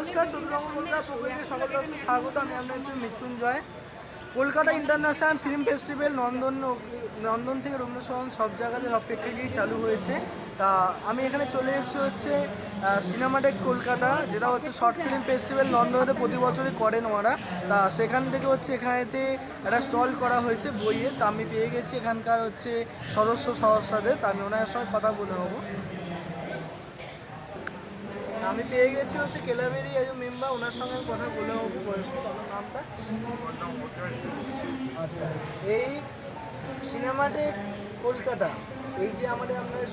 নমস্কার চতুরঙ্গ কলকাতা প্রকৃতির সকল দর্শক স্বাগত আমি আপনার Mrityunjoy. Kolkata international film festival Nandan Nandan থেকে রবীন্দ্রসভন সব জায়গাতে সব প্রেক্ষাগৃহেই চালু হয়েছে। তা আমি এখানে চলে এসেছি হচ্ছে সিনেমাটেক কলকাতা, যেটা হচ্ছে শর্ট ফিল্ম ফেস্টিভ্যাল নন্দনতে প্রতি বছরই করেন ওরা তা সেখান থেকে হচ্ছে এখানেতে একটা স্টল করা হয়েছে বইয়ে। তা আমি পেয়ে গেছি এখানকার হচ্ছে সদস্য সদস্যদের। তা আমি ওনার সঙ্গে কথা বলে নেব। আমি পেয়ে গেছি হচ্ছে কেলাবেরি একজন মেম্বার ওনার সঙ্গে আমি কথা বলে বয়স্ক আপনার নামটা? আচ্ছা এই সিনেমাটে কলকাতা এই যে আমাদের আপনার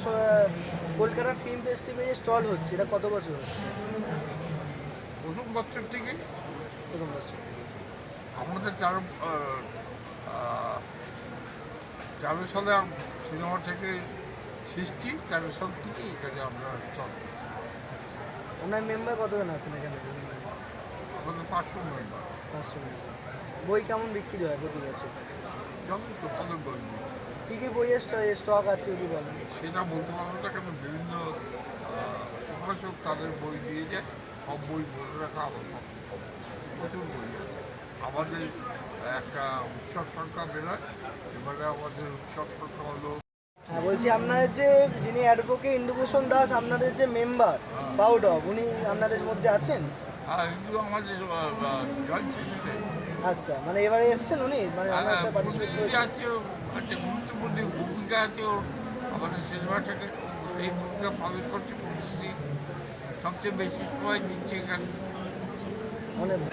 কলকাতা ফিল্ম ফেস্টিভ্যালে স্টল হচ্ছে এটা কত বছর হচ্ছে? প্রথম বছর থেকে? প্রথম বছর আমাদের চারু আহ, সালে সিনেমা থেকে সৃষ্টি চালু সাল থেকে এখানে আমরা চল ওনার মেম্বার কতজন আছেন এখানে পাঁচশো মেম্বার পাঁচশো member। আচ্ছা। বই কেমন বিক্রি হয় প্রতি বছর কী কী বইয়ের স্টক আছে যদি বলেন সেটা বলতে পারব না কেন বিভিন্ন প্রকাশক তাদের বই দিয়ে যায় সব বই বলে রাখা। প্রচুর বই আছে আমাদের একটা উৎসব সংখ্যা বেরোয় এবারে আমাদের উৎসব সংখ্যা হলো হ্যাঁ বলছি আপনাদের যে যিনি অ্যাডভোকেট ইন্দুভূষণ দাস আপনাদের যে মেম্বার বাউড উনি আপনাদের মধ্যে আছেন? সেক্রেটারি আচ্ছা মানে এবারে এসেছেন উনি? মানে হ্যাঁ, আপনার সাথে পার্টিসিপেট করেছেন ভূমিকা আছে আমাদের সিনেমাটাকে এই ভূমিকা পালন করছে সবচেয়ে বেশি সময় দিচ্ছে এখানে। মানে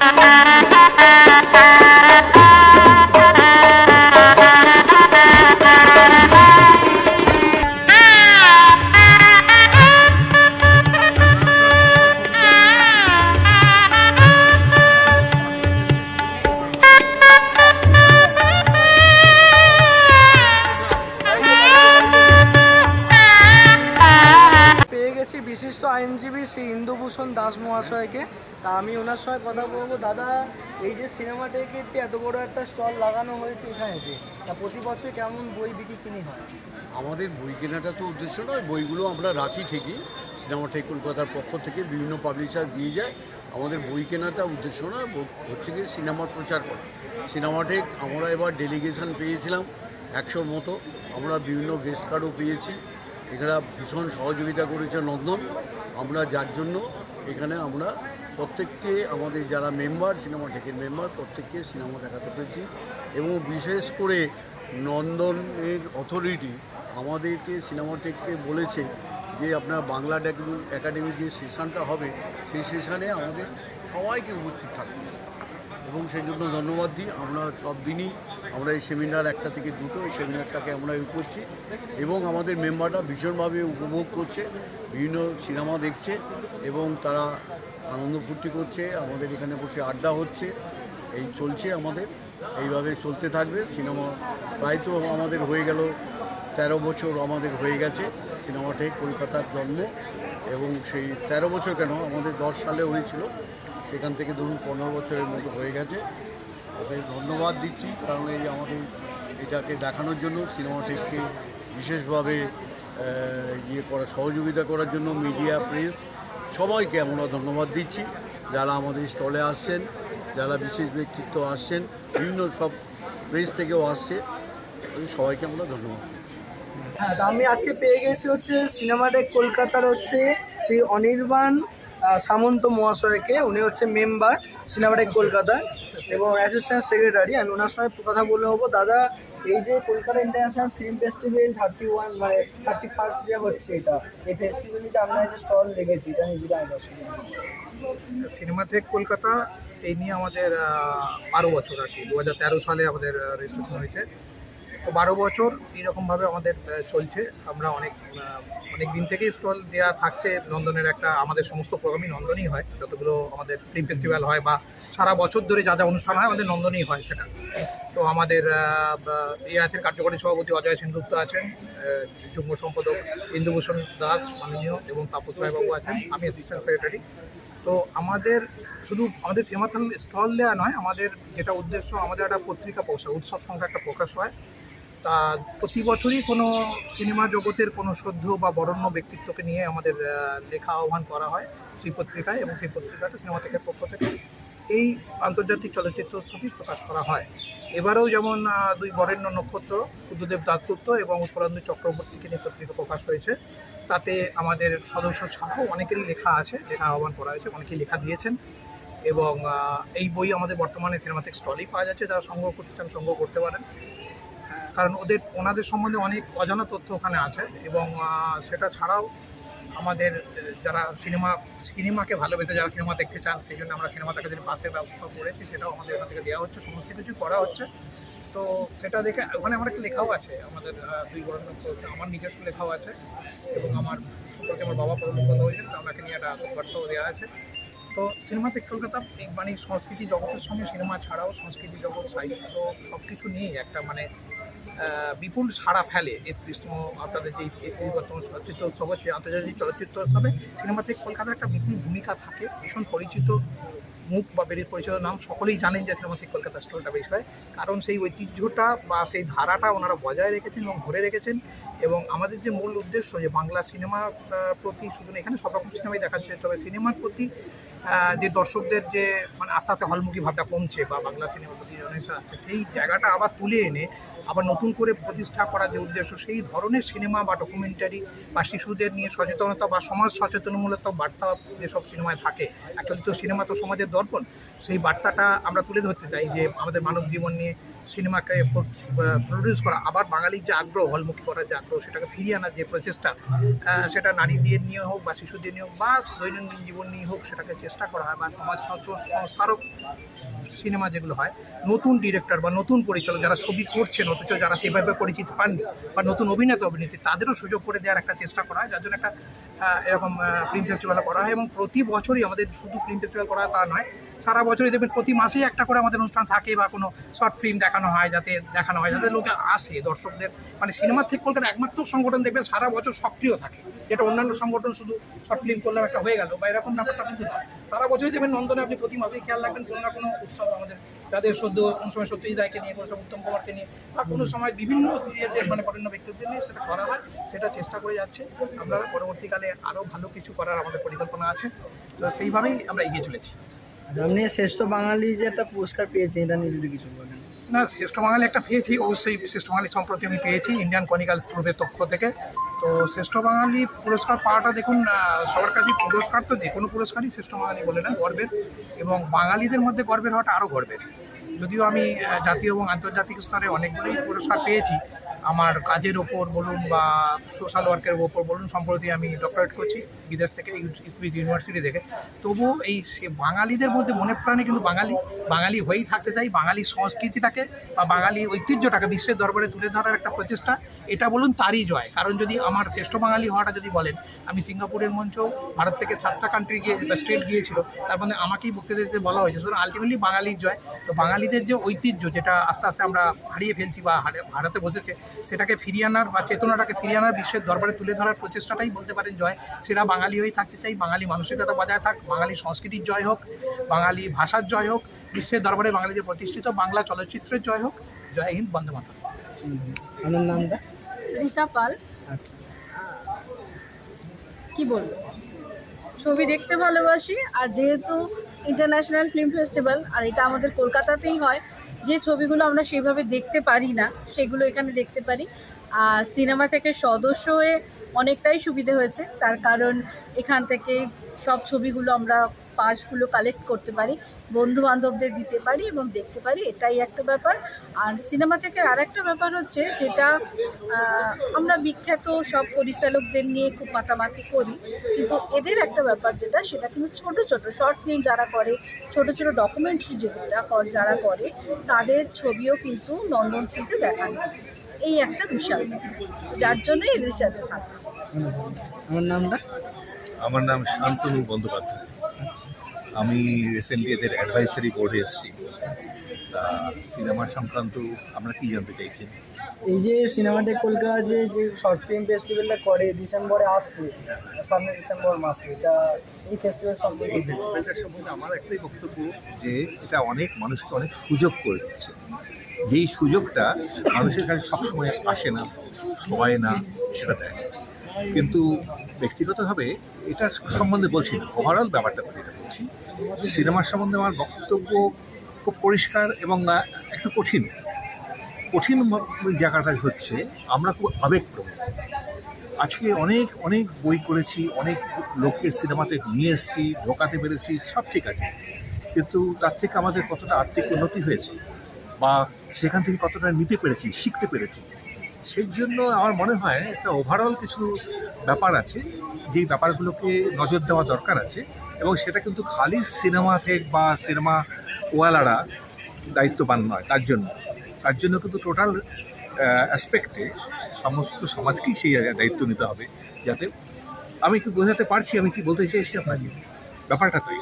তা আমি ওনার সঙ্গে কথা বলব। দাদা, এই যে সিনেমাটাকে যে এত বড় একটা স্টল লাগানো হয়েছে এখানেতে, তা প্রতি বছর কেমন বই বিক্রি কিনি হয়? আমাদের বই কেনাটা তো উদ্দেশ্য নয়, বইগুলো আমরা রাখি ঠিকই। সিনেমাটেক কলকাতার পক্ষ থেকে বিভিন্ন পাবলিশার দিয়ে যায়। আমাদের বই কেনাটা উদ্দেশ্য না ব- হচ্ছে গিয়ে সিনেমার প্রচার করা। সিনেমাটেক আমরা এবার ডেলিগেশন পেয়েছিলাম একশোর মতো, আমরা বিভিন্ন গেস্ট কার্ডও পেয়েছি। এখানে ভীষণ সহযোগিতা করেছে নন্দন আমরা যার জন্য এখানে আমরা প্রত্যেককে আমাদের যারা মেম্বার সিনেমাটেকের মেম্বার, প্রত্যেককে সিনেমা দেখাতে পেরেছি এবং বিশেষ করে নন্দনের অথরিটি আমাদেরকে সিনেমা সিনেমাটেককে বলেছে যে আপনার বাংলা একাডেমির যে সেশনটা হবে, সেই সেশনে আমাদের সবাইকে উপস্থিত থাকবে এবং সেই জন্য ধন্যবাদ দিই। আমরা সব দিনই আমরা এই সেমিনার একটা থেকে দুটো, এই সেমিনারটাকে আমরা ইয়ে করছি এবং আমাদের মেম্বাররা ভীষণভাবে উপভোগ করছে, বিভিন্ন সিনেমা দেখছে এবং তারা আনন্দ ফুর্তি করছে, আমাদের এখানে বসে আড্ডা হচ্ছে, এই চলছে আমাদের, এইভাবে চলতে থাকবে, সিনেমা প্রায় তো আমাদের হয়ে গেল, তেরো বছর আমাদের হয়ে গেছে সিনেমাটাই কলকাতার জন্ম, এবং সেই তেরো বছর কেন আমাদের দশ সালে হয়েছিল, সেখান থেকে ধরুন পনেরো বছরের মতো হয়ে গেছে। ওদের ধন্যবাদ দিচ্ছি, কারণ এই আমাদের এটাকে দেখানোর জন্য সিনেমাটেককে বিশেষভাবে ইয়ে করা, সহযোগিতা করার জন্য, মিডিয়া, প্রেস সবাইকে আমরা ধন্যবাদ দিচ্ছি। যারা আমাদের স্টলে আসছেন, যারা বিশেষ ব্যক্তিত্ব আসছেন, বিভিন্ন সব প্রেস থেকেও আসছে সবাইকে আমরা ধন্যবাদ হ্যাঁ আমি আজকে পেয়ে গেছি হচ্ছে সিনেমাটেক কলকাতার হচ্ছে শ্রী অনির্বাণ সামন্ত মহাশয়কে, উনি হচ্ছে মেম্বার সিনেমাটেক কলকাতা এবং অ্যাসিস্ট্যান্ট সেক্রেটারি আমি ওনার সঙ্গে কথা বলে নেব। দাদা, এই যে Kolkata international film festival thirty one মানে থার্টি ফার্স্ট যে হচ্ছে এটা, এই ফেস্টিভ্যালে যে আমরা যে স্টল লেগেছি এটা নিজেরা আগে সিনেমাথেক কলকাতা, এই নিয়ে আমাদের বারো বছর আর কি, দু হাজার তেরো সালে আমাদের রেজিস্ট্রেশন হয়েছে। বারো বছর এইরকমভাবে আমাদের চলছে। আমরা অনেক অনেক দিন থেকেই স্টল দেওয়া থাকছে। নন্দনের একটা, আমাদের সমস্ত প্রোগ্রামই নন্দনই হয়। যতগুলো আমাদের ফিল্ম ফেস্টিভ্যাল হয় বা সারা বছর ধরে যা যা অনুষ্ঠান হয় আমাদের নন্দনই হয় সেটা। তো আমাদের ইয়ে আছেন কার্যকরী সভাপতি অজয় সেনগুপ্ত আছেন যুগ্ম সম্পাদক ইন্দুভূষণ দাস মাননীয় এবং তাপস রায়বাবু আছেন, আমি অ্যাসিস্ট্যান্ট সেক্রেটারি তো আমাদের শুধু আমাদের সিনেমাথাল স্টল দেওয়া নয়, আমাদের যেটা উদ্দেশ্য, আমাদের একটা পত্রিকা প্রকাশ উৎসব সংখ্যা একটা প্রকাশ হয়। তা প্রতি বছরই কোনো সিনেমা জগতের কোনো শ্রদ্ধ বা বরণ্য ব্যক্তিত্বকে নিয়ে আমাদের লেখা আহ্বান করা হয় সেই পত্রিকায় এবং সেই পত্রিকাটা সিনেমা থেকে পক্ষ থেকে এই আন্তর্জাতিক চলচ্চিত্র ছবি প্রকাশ করা হয়। এবারেও যেমন দুই বরেণ্য নক্ষত্র, বুদ্ধদেব দাসগুপ্ত এবং উত্তরাঞ্জন চক্রবর্তীকে নিয়ে পত্রিকা প্রকাশ হয়েছে। তাতে আমাদের সদস্য ছাড়াও অনেকেরই লেখা আছে, লেখা আহ্বান করা হয়েছে, অনেকেই লেখা দিয়েছেন এবং এই বই আমাদের বর্তমানে সিনেমাটিক স্টলেই পাওয়া যাচ্ছে। যারা সংগ্রহ করতে চান সংগ্রহ করতে পারেন। কারণ ওদের, ওনাদের সম্বন্ধে অনেক অজানা তথ্য ওখানে আছে এবং সেটা ছাড়াও আমাদের, যারা সিনেমা, সিনেমাকে ভালোবেসে যারা সিনেমা দেখতে চান, সেই জন্য আমরা সিনেমা দেখার জন্য পাশের ব্যবস্থা করেছি সেটাও আমাদের এখান থেকে দেওয়া হচ্ছে, সমস্ত কিছু করা হচ্ছে। তো সেটা দেখে, ওখানে আমার একটা লেখাও আছে, আমাদের দুই বর্ণ আমার নিজস্ব লেখাও আছে এবং আমার সম্পর্কে আমার বাবা কথা হয়েছেন, তো আমাকে নিয়ে একটা বার্তাও দেওয়া আছে। তো সিনেমাতে কলকাতা মানে সংস্কৃতি জগতের সঙ্গে সিনেমা ছাড়াও সংস্কৃতি জগৎ, সাহিত্য সব কিছু নিয়েই একটা মানে বিপুল সাড়া ফেলে একত্রিশতম আপনাদের যে একত্রিশতম চলচ্চিত্র উৎসব হচ্ছে আন্তর্জাতিক চলচ্চিত্র উৎসবে সিনেমাতে কলকাতার একটা বিপুল ভূমিকা থাকে। ভীষণ পরিচিত মুখ বা বেরিয়ে পরিচিত নাম সকলেই জানেন যে সিনেমাটিক কলকাতা স্টোরটা হয়। কারণ সেই ঐতিহ্যটা বা সেই ধারাটা ওনারা বজায় রেখেছেন এবং ধরে রেখেছেন এবং আমাদের যে মূল উদ্দেশ্য যে বাংলা সিনেমার প্রতি শুধু এখানে সব রকম সিনেমাই দেখাচ্ছে তবে সিনেমার প্রতি যে দর্শকদের যে মানে আস্তে আস্তে হলমুখী ভাবটা কমছে বা বাংলা সিনেমার প্রতি জনসা আসছে সেই জায়গাটা আবার তুলে এনে আবার নতুন করে প্রতিষ্ঠা করার যে উদ্দেশ্য, সেই ধরনের সিনেমা বা ডকুমেন্টারি বা শিশুদের নিয়ে সচেতনতা বা সমাজ সচেতনমূলক বার্তা যেসব সিনেমায় থাকে অ্যাকচুয়ালি তো সিনেমা তো সমাজের দর্পণ, সেই বার্তাটা আমরা তুলে ধরতে চাই যে আমাদের মানব জীবন নিয়ে সিনেমাকে প্রডিউস করা। আবার বাঙালির যে আগ্রহ, হলমুখী করার যে আগ্রহ, সেটাকে ফিরিয়ে আনার যে প্রচেষ্টা সেটা নারীদের নিয়ে হোক বা শিশুদের নিয়ে হোক বা দৈনন্দিন জীবন নিয়ে হোক, সেটাকে চেষ্টা করা হয় বা সমাজ সংস্কারক সিনেমা যেগুলো হয়, নতুন ডিরেক্টর বা নতুন পরিচালক যারা ছবি করছেন, অথচ যারা সেভাবে পরিচিত পাননি বা নতুন অভিনেতা, অভিনেত্রী, তাদেরও সুযোগ করে দেওয়ার একটা চেষ্টা করা হয়। যার জন্য একটা এরকম ফিল্ম ফেস্টিভ্যাল করা হয় এবং প্রতি বছরই আমাদের শুধু ফিল্ম ফেস্টিভ্যাল করা তা নয় সারা বছরই দেখবেন প্রতি মাসেই একটা করে আমাদের অনুষ্ঠান থাকে বা কোনো শর্ট ফিল্ম দেখানো হয়, যাতে দেখানো হয়, যাতে লোকে আসে, দর্শকদের। মানে সিনেমার থেকে কলকাতা একমাত্র সংগঠন দেখবেন সারা বছর সক্রিয় থাকে। যেটা অন্যান্য সংগঠন শুধু শর্ট ফিল্ম করলাম একটা হয়ে গেল, বা এরকম ব্যাপারটা কিন্তু নয়। সারা বছরই দেখবেন নন্দনে আপনি প্রতি মাসেই খেয়াল রাখবেন কোনো না কোনো উৎসব আমাদের। যাদের সদ্য, কোনো সময় সত্যজিৎ রায়কে নিয়ে, কোনো উত্তম কুমারকে নিয়ে, বা কোনো সময় বিভিন্ন ইয়েদের মানে বরেণ্য ব্যক্তিদের নিয়ে সেটা করা হয়, সেটা চেষ্টা করে যাচ্ছে। আমরা পরবর্তীকালে আরও ভালো কিছু করার আমাদের পরিকল্পনা আছে। তো সেইভাবেই আমরা এগিয়ে চলেছি। আপনি শ্রেষ্ঠ বাঙালি যে একটা পুরস্কার পেয়েছেন এটা নিয়ে যদি কিছু বলেন। না, শ্রেষ্ঠ বাঙালি একটা পেয়েছি, অবশ্যই শ্রেষ্ঠ বাঙালি সম্প্রতি আমি পেয়েছি ইন্ডিয়ান কনিক্যালস গ্রুপের পক্ষ থেকে। তো শ্রেষ্ঠ বাঙালি পুরস্কার পাওয়াটা দেখুন সবার কাছে পুরস্কার তো যে কোনো পুরস্কারই শ্রেষ্ঠ বাঙালি বলে না, গর্বের। এবং বাঙালিদের মধ্যে গর্বের হওয়াটা আরও গর্বের। যদিও আমি জাতীয় এবং আন্তর্জাতিক স্তরে অনেকগুলোই পুরস্কার পেয়েছি আমার কাজের ওপর বলুন বা সোশ্যাল ওয়ার্কের ওপর বলুন, সম্প্রতি আমি ডক্টরেট করছি বিদেশ থেকে ইউনিভার্সিটি থেকে। তবুও এই সে বাঙালিদের মধ্যে মনে প্রাণে কিন্তু বাঙালি। বাঙালি হয়েই থাকতে চাই, বাঙালি সংস্কৃতিটাকে বা বাঙালি ঐতিহ্যটাকে, বিশ্বের দরবারে তুলে ধরার একটা প্রচেষ্টা, এটা বলুন তারই জয়। কারণ যদি আমার শ্রেষ্ঠ বাঙালি হওয়াটা যদি বলেন, আমি সিঙ্গাপুরের মঞ্চ ভারত থেকে সাতটা কান্ট্রি গিয়ে, বা স্টেট গিয়েছিল, তার মধ্যে আমাকেই বক্তৃতা দিতে বলা হয়েছে। সুতরাং আলটিমেটলি বাঙালির জয়। তো বাঙালিদের যে ঐতিহ্য, যেটা আস্তে আস্তে আমরা হারিয়ে ফেলছি বা হারে- হারাতে বসেছে সেটাকে ফিরিয়ে আনার বা চেতনাটাকে ফিরিয়ে আনার বিশ্বের দরবারে তুলে ধরার প্রচেষ্টাটাই বলতে পারেন জয়। সেটা বাঙালি হয়েই থাকতে চাই। বাঙালি মানসিকতা বজায় থাক বাঙালি সংস্কৃতির জয় হোক বাঙালি ভাষার জয় হোক বিশ্বের দরবারে বাঙালিদের প্রতিষ্ঠিত বাংলা চলচ্চিত্রের জয় হোক। জয় হিন্দ বন্দে মাতরম। আপনার নামটা? রীতা পাল। আচ্ছা। কি বলব? ছবি দেখতে ভালোবাসি আর যেহেতু ইন্টারন্যাশনাল ফিল্ম ফেস্টিভ্যাল আর এটা আমাদের কলকাতাতেই হয় যে ছবিগুলো আমরা সেভাবে দেখতে পারি না, সেগুলো এখানে দেখতে পারি। আর সিনেমা থেকে সদস্য হয়ে অনেকটাই সুবিধে হয়েছে। তার কারণ এখান থেকে সব ছবিগুলো আমরা পাসগুলো কালেক্ট করতে পারি বন্ধু বান্ধবদের দিতে পারি এবং দেখতে পারি এটাই একটা ব্যাপার। আর সিনেমা থেকে আর একটা ব্যাপার হচ্ছে যেটা আমরা বিখ্যাত সব পরিচালকদের নিয়ে খুব মাতামাতি করি কিন্তু এদের একটা ব্যাপার যেটা সেটা কিন্তু ছোট ছোট শর্ট ফিল্ম যারা করে ছোট ছোট ডকুমেন্টারি যেগুলো কর- যারা করে তাদের ছবিও কিন্তু নন্দন থ্রিতে দেখানো। হয়। এই একটা বিশাল যার জন্য এদের সাথে থাকে। আমার নামটা? আমার নাম শান্তনু বন্দ্যোপাধ্যায়। আমি রিসেন্টলি এদের অ্যাডভাইসারি বোর্ডে এসেছি। তা সিনেমা সংক্রান্ত আমরা কি জানতে চাইছেন এই যে সিনেমাটেক কলকাতা যে যে শর্ট ফিল্ম ফেস্টিভ্যালটা করে ডিসেম্বরে আসছে সামনে ডিসেম্বর মাসে এটা এই ফেস্টিভ্যাল সম্পর্কে এই ফেস্টিভ্যালটার সম্বন্ধে আমার একটাই বক্তব্য যে এটা অনেক মানুষকে অনেক সুযোগ করে দিচ্ছে। যেই সুযোগটা মানুষের কাছে সবসময় আসে না সবাই না সেটা দেয় কিন্তু ব্যক্তিগতভাবে এটা সম্বন্ধে বলছি না। ওভারঅল ব্যাপারটা যেটা বলছি। সিনেমার সম্বন্ধে আমার বক্তব্য খুব পরিষ্কার এবং একটু কঠিন। কঠিন জায়গাটা হচ্ছে, আমরা খুব আবেগপ্রবণ। আজকে অনেক অনেক বই করেছি, অনেক লোককে সিনেমাতে নিয়ে এসেছি, ঢোকাতে পেরেছি, সব ঠিক আছে। কিন্তু তার থেকে আমাদের কতটা আর্থিক উন্নতি হয়েছে, বা সেখান থেকে কতটা নিতে পেরেছি, শিখতে পেরেছি সেই জন্য আমার মনে হয় একটা ওভারঅল কিছু ব্যাপার আছে, যেই ব্যাপারগুলোকে নজর দেওয়া দরকার আছে এবং সেটা কিন্তু খালি সিনেমা থেকে বা সিনেমা ওয়ালারা দায়িত্ববান নয়, তার জন্য। তার জন্য কিন্তু টোটাল অ্যাসপেক্টে সমস্ত সমাজকেই সেই দায়িত্ব নিতে হবে, যাতে আমি কি বোঝাতে পারছি, আমি কি বলতে চাইছি আপনাকে? ব্যাপারটা তাই